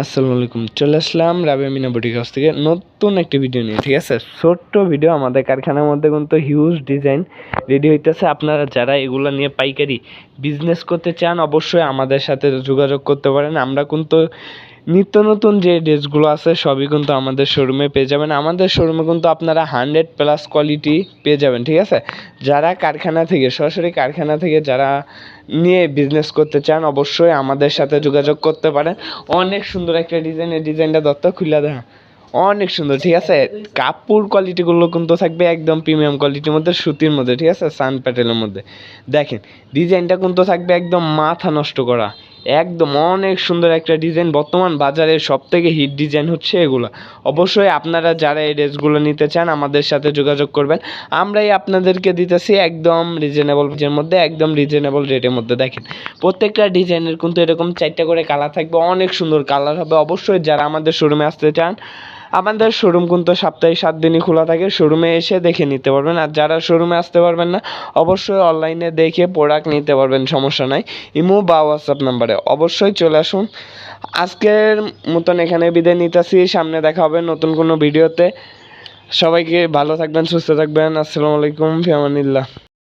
আসসালামু আলাইকুম, চলে আসলাম রাবে মিনা বুটিক হাউস থেকে নতুন একটি ভিডিও নিয়ে, ঠিক আছে? ছোট্ট ভিডিও আমাদের কারখানার মধ্যে কিন্তু হিউজ ডিজাইন রেডি হইতেছে। আপনারা যারা এগুলো নিয়ে পাইকারি বিজনেস করতে চান, অবশ্যই আমাদের সাথে যোগাযোগ করতে পারেন। আমরা কিন্তু নিত্য নতুন যে ড্রেসগুলো আছে, সবই কিন্তু আমাদের শোরুমে পেয়ে যাবেন। আমাদের শোরুমে কিন্তু আপনারা হান্ড্রেড প্লাস কোয়ালিটি পেয়ে যাবেন, ঠিক আছে? যারা কারখানা থেকে, সরাসরি কারখানা থেকে যারা নিয়ে বিজনেস করতে চান, অবশ্যই আমাদের সাথে যোগাযোগ করতে পারেন। অনেক সুন্দর একটা ডিজাইন এই ডিজাইনটা দত্ত খুলে দেখা অনেক সুন্দর, ঠিক আছে? কাপড় কোয়ালিটিগুলো কিন্তু থাকবে একদম প্রিমিয়াম কোয়ালিটির মধ্যে, সুতির মধ্যে, ঠিক আছে? সান প্যাটেলের মধ্যে। দেখেন ডিজাইনটা কিন্তু থাকবে একদম মাথা নষ্ট করা। একদম অনেক সুন্দর একটা ডিজাইন বর্তমান বাজারে সব থেকে হিট ডিজাইন হচ্ছে এগুলো। অবশ্যই আপনারা যারা এই ড্রেসগুলো নিতে চান, আমাদের সাথে যোগাযোগ করবেন। আমরাই আপনাদেরকে দিতেছি একদম রিজনেবল রেটের মধ্যে, একদম রিজনেবল রেটের মধ্যে। দেখেন, প্রত্যেকটা ডিজাইনের কিন্তু এরকম চারটা করে কালার থাকবে, অনেক সুন্দর কালার হবে। অবশ্যই যারা আমাদের শোরুমে আসতে চান আমাদের শোরুম কিন্তু সপ্তাহে সাত দিনই খোলা থাকে শোরুমে এসে দেখে নিতে পারবেন। আর যারা শোরুমে আসতে পারবেন না, অবশ্যই অনলাইনে দেখে প্রোডাক্ট নিতে পারবেন, সমস্যা নাই। ইমো বা হোয়াটসঅ্যাপ নাম্বারে অবশ্যই চলে আসুন। আজকের মতন এখানে বিদায় নিতেছি। সামনে দেখা হবে নতুন কোনো ভিডিওতে। সবাইকে ভালো থাকবেন, সুস্থ থাকবেন। আসসালামু আলাইকুম ফিয়ামানিল্লাহ